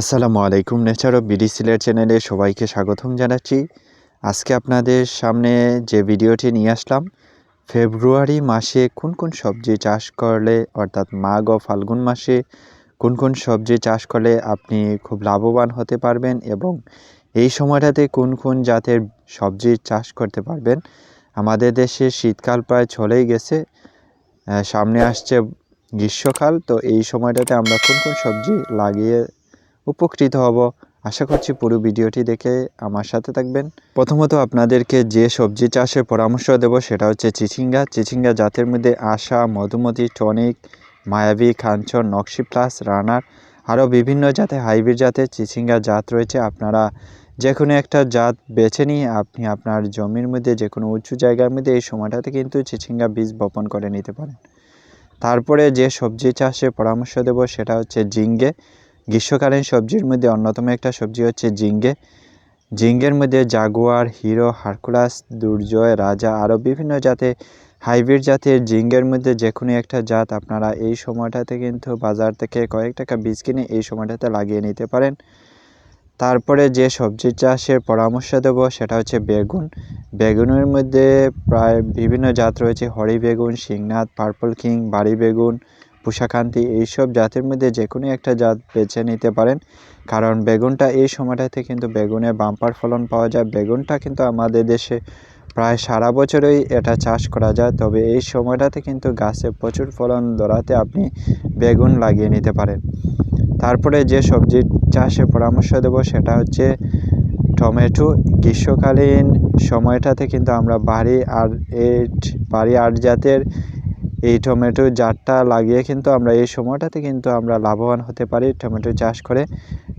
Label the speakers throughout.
Speaker 1: আসসালামু আলাইকুম nature of BD Sylhet চ্যানেলে সবাইকে স্বাগতম জানাচ্ছি। আজকে আপনাদের সামনে যে ভিডিওটি নিয়ে আসলাম, ফেব্রুয়ারি মাসে কোন কোন সবজি চাষ করলে, অর্থাৎ মাঘ ও ফাল্গুন মাসে কোন কোন সবজি চাষ করলে আপনি খুব লাভবান হতে পারবেন এবং এই সময়টাতে কোন কোন জাতের সবজি চাষ করতে পারবেন। আমাদের দেশে শীতকাল প্রায় চলেই গেছে সামনে আসছে গ্রীষ্মকাল, তো এই সময়টাতে আমরা কোন কোন সবজি লাগিয়ে উপকৃত হব। আশা করছি পুরো ভিডিওটি দেখে আমার সাথে থাকবেন। প্রথমত আপনাদেরকে যে সবজি চাষের পরামর্শ দেব সেটা হচ্ছে চিচিঙ্গা। চিচিঙ্গা জাতের মধ্যে আশা, মধুমতি, টনিক, মায়াবী খাঞ্চন নকশি প্লাস, রানার আরও বিভিন্ন জাতে হাইব্রিড জাতের চিচিঙ্গা জাত রয়েছে। আপনারা যে কোনো একটা জাত বেছে নিয়ে আপনি আপনার জমির মধ্যে যে কোনো উঁচু জায়গার মধ্যে এই সময়টাতে কিন্তু চিচিঙ্গা বীজ বপন করে নিতে পারেন। তারপরে যে সবজি চাষে পরামর্শ দেব সেটা হচ্ছে জিঙ্গে গ্রীষ্মকালীন সবজির মধ্যে অন্যতম একটা সবজি হচ্ছে জিঙ্গে জিঙ্গের মধ্যে জাগুয়ার, হিরো, হারকুলাস, দুর্জয়, রাজা আরও বিভিন্ন জাতে হাইব্রিড জাতের জিঙ্গের মধ্যে যে কোনো একটা জাত আপনারা এই সময়টাতে কিন্তু বাজার থেকে কয়েক টাকা বীজ কিনে এই সময়টাতে লাগিয়ে নিতে পারেন। তারপরে যে সবজি চাষের পরামর্শ দেব সেটা হচ্ছে বেগুন। বেগুনের মধ্যে প্রায় বিভিন্ন জাত রয়েছে, হরি বেগুন শিংনাথ পার্পল কিং, বাড়ি বেগুন পুষাকান্তি এইসব জাতের মধ্যে যে কোনো একটা জাত বেছে নিতে পারেন। কারণ বেগুনটা এই সময়টাতে কিন্তু বেগুনের বাম্পার ফলন পাওয়া যায়। বেগুনটা কিন্তু আমাদের দেশে প্রায় সারা বছরই এটা চাষ করা যায়। তবে এই সময়টাতে কিন্তু গাছে প্রচুর ফলন ধরাতে আপনি বেগুন লাগিয়ে নিতে পারেন। তারপরে যে সবজি চাষে পরামর্শ দেব সেটা হচ্ছে টমেটো। গ্রীষ্মকালীন সময়টাতে কিন্তু আমরা বাড়ি আর এইট বাড়ি আট জাতের এই টমেটো জাতটা লাগিয়ে কিন্তু আমরা এই সময়টাতে কিন্তু আমরা লাভবান হতে পারি টমেটো চাষ করে।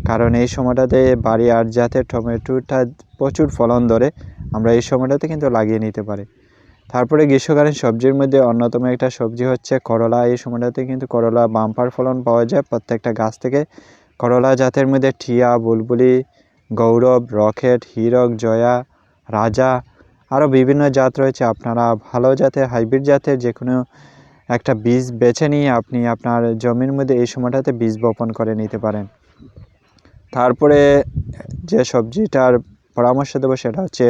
Speaker 1: কারণ এই সময়টাতে বাড়ি আর জাতের টমেটোটা প্রচুর ফলন ধরে, আমরা এই সময়টাতে কিন্তু লাগিয়ে নিতে পারি। তারপরে গ্রীষ্মকালীন সবজির মধ্যে অন্যতম একটা সবজি হচ্ছে করলা। এই সময়টাতে কিন্তু করলা বাম্পার ফলন পাওয়া যায় প্রত্যেকটা গাছ থেকে। করলা জাতের মধ্যে ঠিয়া বুলবুলি, গৌরব, রকেট, হীরক, জয়া, রাজা আরও বিভিন্ন জাত রয়েছে। আপনারা ভালো জাতের, হাইব্রিড জাতের যে কোনো একটা বীজ বেছে নিয়ে আপনি আপনার জমির মধ্যে এই সময়টাতে বীজ বপন করে নিতে পারেন। তারপরে যে সবজিটার পরামর্শ দেবো সেটা হচ্ছে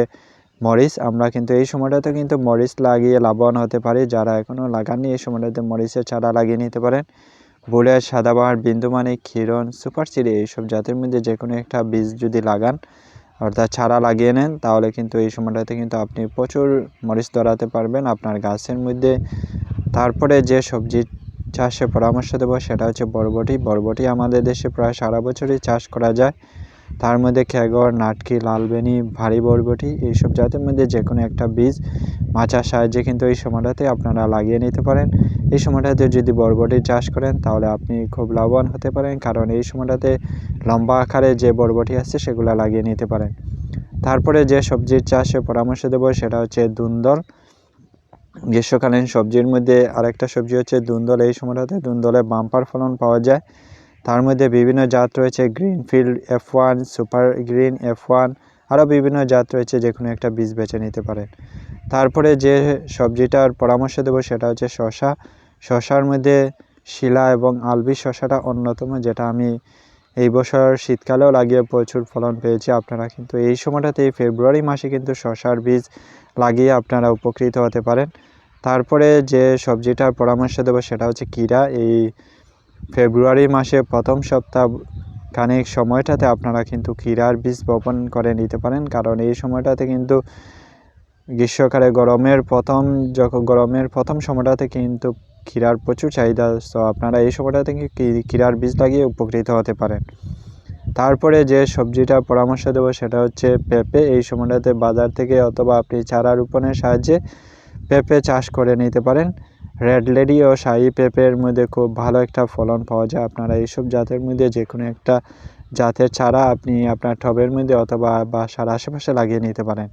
Speaker 1: মরিচ। আমরা কিন্তু এই সময়টাতে কিন্তু মরিচ লাগিয়ে লাভবান হতে পারি। যারা এখনও লাগাননি, এই সময়টাতে মরিচের চারা লাগিয়ে নিতে পারেন। বুলেট সাদাবাহার বিন্দুমানিক ক্ষীরন সুপার চিড়ি এইসব জাতের মধ্যে যে কোনো একটা বীজ যদি লাগান অর্থাৎ ছাড়া লাগিয়ে নেন, তাহলে কিন্তু এই সময়টাতে কিন্তু আপনি প্রচুর মরিচ ধরাতে পারবেন আপনার গাছের মধ্যে। তারপরে যে সবজি চাষে পরামর্শ দেবো সেটা হচ্ছে বরবটি। বরবটি আমাদের দেশে প্রায় সারা বছরই চাষ করা যায়। তার মধ্যে খেগর নাটকি, লালবেনি, ভারী বরবটি এইসব জাতের মধ্যে যে কোনো একটা বীজ মাচার সাহায্যে কিন্তু এই সময়টাতে আপনারা লাগিয়ে নিতে পারেন। এই সময়টাতে যদি বরবটি চাষ করেন তাহলে আপনি খুব লাভবান হতে পারেন, কারণ এই সময়টাতে লম্বা আকারে যে বরবটি আছে সেগুলো লাগিয়ে নিতে পারেন। তারপরে যে সবজির চাষে পরামর্শ দেবো সেটা হচ্ছে দুন্দল। গ্রীষ্মকালীন সবজির মধ্যে আরেকটা সবজি হচ্ছে দুন্দল। এই সময়টাতে দুন্দলে বাম্পার ফলন পাওয়া যায়। তার মধ্যে বিভিন্ন জাত রয়েছে, Greenfield F one super green F one আরও বিভিন্ন জাত রয়েছে যে কোনো একটা বীজ বেছে নিতে পারেন। তারপরে যে সবজিটার পরামর্শ দেবো সেটা হচ্ছে শশা শশার মধ্যে শিলা এবং আলবি শশাটা অন্যতম, যেটা আমি এই বছর শীতকালেও লাগিয়ে প্রচুর ফলন পেয়েছি। আপনারা কিন্তু এই সময়টাতে, এই ফেব্রুয়ারি মাসে কিন্তু শশার বীজ লাগিয়ে আপনারা উপকৃত হতে পারেন। তারপরে যে সবজিটার পরামর্শ দেবো সেটা হচ্ছে কীরা। এই ফেব্রুয়ারি মাসে প্রথম সপ্তাহ খানিক সময়টাতে আপনারা কিন্তু ক্ষীরার বীজ বপন করে নিতে পারেন। কারণ এই সময়টাতে কিন্তু গ্রীষ্মকালে গরমের প্রথম যখন গরমের প্রথম সময়টাতে কিন্তু ক্ষীরার প্রচুর চাহিদা। তো আপনারা এই সময়টাতে ক্ষীরার বীজ লাগিয়ে উপকৃত হতে পারেন। তারপরে যে সবজিটা পরামর্শ দেবো সেটা হচ্ছে পেঁপে। এই সময়টাতে বাজার থেকে অথবা আপনি চারা রোপণের সাহায্যে পেঁপে চাষ করে নিতে পারেন। রেড লেডি ও শাহি পেঁপের মধ্যে খুব ভালো একটা ফলন পাওয়া যায়। আপনারা এইসব জাতের মধ্যে যে কোনো একটা জাতের চারা আপনি আপনার টবের মধ্যে অথবা বাসার আশেপাশে লাগিয়ে নিতে পারেন।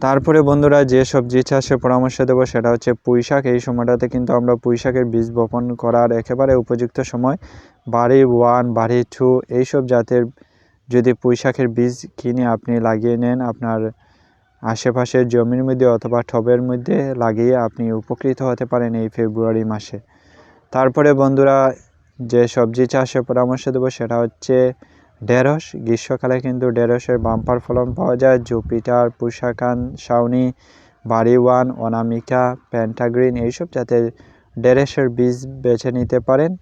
Speaker 1: তারপরে বন্ধুরা যে সবজি চাষের পরামর্শ দেবো সেটা হচ্ছে পুঁই শাক। এই সময়টাতে কিন্তু আমরা পুঁই শাকের বীজ বপন করার একেবারে উপযুক্ত সময়। বাড়ি ওয়ান, বাড়ি টু, এইসব জাতের যদি পুঁই শাকের বীজ কিনে আপনি লাগিয়ে নেন, আপনার আশেপাশের জমির মধ্যে অথবা টবের মধ্যে লাগিয়ে আপনি উপকৃত হতে পারেন এই ফেব্রুয়ারি মাসে। তারপরে বন্ধুরা, যে সবজি চাষের পরামর্শ দেবো সেটা হচ্ছে ঢেঁড়স। গ্রীষ্মকালে কিন্তু ঢেঁড়সের বাম্পার ফলন পাওয়া যায়। জুপিটার, পুষাকান, শাওনি বাড়িওয়ান অনামিকা, প্যান্টাগ্রিন এইসব যাতে ঢেঁড়সের বীজ বেছে নিতে পারেন।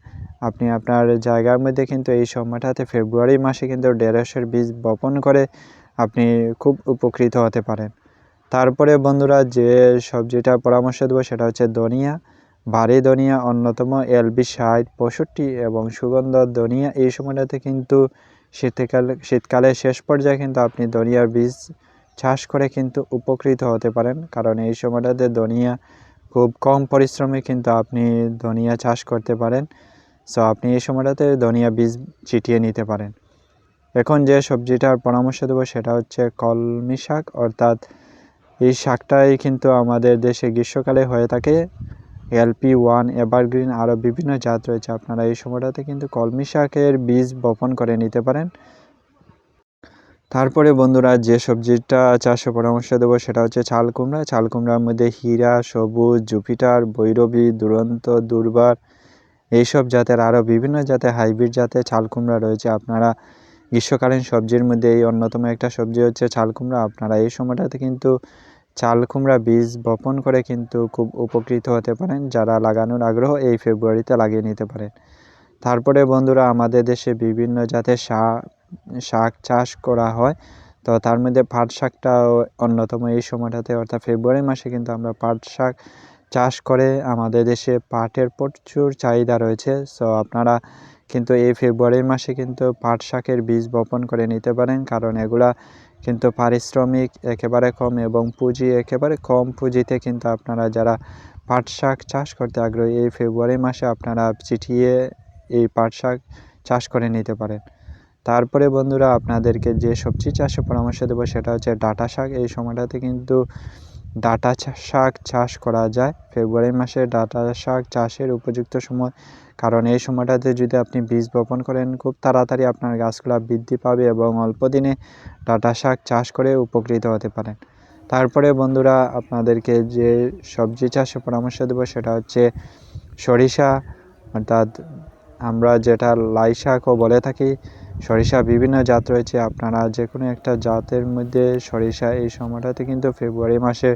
Speaker 1: আপনি আপনার জায়গার মধ্যে কিন্তু এই সময়টাতে ফেব্রুয়ারি মাসে কিন্তু ঢেঁড়সের বীজ বপন করে আপনি খুব উপকৃত হতে পারেন। তারপরে বন্ধুরা যে সবজিটা পরামর্শ দেবো সেটা হচ্ছে ধনিয়া, ভারী ধনিয়া, অন্যতম এলবি ষাট, পঁয়ষট্টি এবং সুগন্ধ ধনিয়া এই সময়টাতে কিন্তু শীতকালে, শীতকালের শেষ পর্যায়ে কিন্তু আপনি ধনিয়ার বীজ চাষ করে কিন্তু উপকৃত হতে পারেন। কারণ এই সময়টাতে ধনিয়া খুব কম পরিশ্রমে কিন্তু আপনি ধনিয়া চাষ করতে পারেন। সো আপনি এই সময়টাতে ধনিয়া বীজ ছিটিয়ে নিতে পারেন। এখন যে সবজিটার পরামর্শ দেবো সেটা হচ্ছে কলমি শাক, অর্থাৎ এই শাকটাই কিন্তু আমাদের দেশে গ্রীষ্মকালে হয়ে থাকে। এলপি ওয়ান এভারগ্রিন আরও বিভিন্ন জাত রয়েছে। আপনারা এই সময়টাতে কিন্তু কলমি শাকের বীজ বপন করে নিতে পারেন। তারপরে বন্ধুরা যে সবজিটা চাষে পরামর্শ দেবো সেটা হচ্ছে চাল কুমড়া। চাল কুমড়ার মধ্যে হীরা, সবুজ, জুপিটার বৈরবী দুরন্ত, দুর্বার, এইসব জাতের আরও বিভিন্ন জাতের হাইব্রিড জাতের চাল কুমড়া রয়েছে। আপনারা গ্রীষ্মকালীন সবজির মধ্যে এই অন্যতম একটা সবজি হচ্ছে চাল কুমড়া। আপনারা এই সময়টাতে কিন্তু চাল কুমড়া বীজ বপন করে কিন্তু খুব উপকৃত হতে পারেন, যারা লাগানোর আগ্রহ এই ফেব্রুয়ারিতে লাগিয়ে নিতে পারেন। তারপরে বন্ধুরা, আমাদের দেশে বিভিন্ন জাতের শাক শাক চাষ করা হয়। তো তার মধ্যে পাট শাকটা অন্যতম এই সময়টাতে, অর্থাৎ ফেব্রুয়ারি মাসে কিন্তু আমরা পাট শাক চাষ করে আমাদের দেশে পাটের প্রচুর চাহিদা রয়েছে। সো আপনারা কিন্তু এই ফেব্রুয়ারি মাসে কিন্তু পাট শাকের বীজ বপন করে নিতে পারেন, কারণ এগুলা কিন্তু পারিশ্রমিক একেবারে কম এবং পুঁজি একেবারে কম পুঁজিতে কিন্তু আপনারা যারা পাট শাক চাষ করতে আগ্রহী, এই ফেব্রুয়ারি মাসে আপনারা চিঠিয়ে এই পাট শাক চাষ করে নিতে পারেন। তারপরে বন্ধুরা, আপনাদেরকে যে সবজি চাষে পরামর্শ দেবো সেটা হচ্ছে ডাটা শাক। এই সময়টাতে কিন্তু ডাটা শাক চাষ করা যায়। ফেব্রুয়ারি মাসে ডাটা শাক চাষের উপযুক্ত সময়। কারণ এই সময়টাতে যদি আপনি বীজ বপন করেন, খুব তাড়াতাড়ি আপনার গাছগুলা বৃদ্ধি পাবে এবং অল্প দিনে ডাটা শাক চাষ করে উপকৃত হতে পারেন। তারপরে বন্ধুরা, আপনাদেরকে যে সবজি চাষে পরামর্শ দেবো সেটা হচ্ছে সরিষা। অর্থাৎ আমরা যেটা লাই শাকও বলে থাকি সরিষা বিভিন্ন জাত রয়েছে। আপনারা যে কোনো একটা জাতের মধ্যে সরিষা এই সময়টাতে কিন্তু ফেব্রুয়ারি মাসে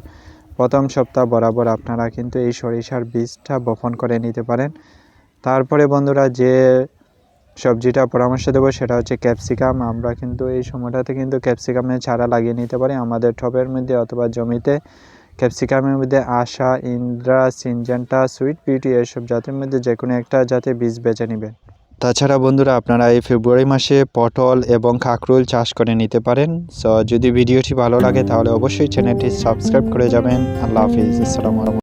Speaker 1: প্রথম সপ্তাহ বরাবর আপনারা কিন্তু এই সরিষার বীজটা বপন করে নিতে পারেন। তারপরে বন্ধুরা যে সবজিটা পরামর্শ দেবো সেটা হচ্ছে ক্যাপসিকাম। আমরা কিন্তু এই সময়টাতে কিন্তু ক্যাপসিকামের চারা লাগিয়ে নিতে পারি। আমাদের টবের মধ্যে অথবা জমিতে ক্যাপসিকামের মধ্যে Asha, Indra, Syngenta, sweet beauty এসব জাতের মধ্যে যে কোনো একটা জাতে বীজ বেছে নেবেন। তাছাড়া বন্ধুরা আপনারা এই ফেব্রুয়ারি মাসে পটল এবং কাঁকরোল চাষ করে নিতে পারেন। সো যদি ভিডিওটি ভালো লাগে তাহলে অবশ্যই চ্যানেলটি সাবস্ক্রাইব করে যাবেন। আল্লাহ হাফিজ। আসসালামু আলাইকুম।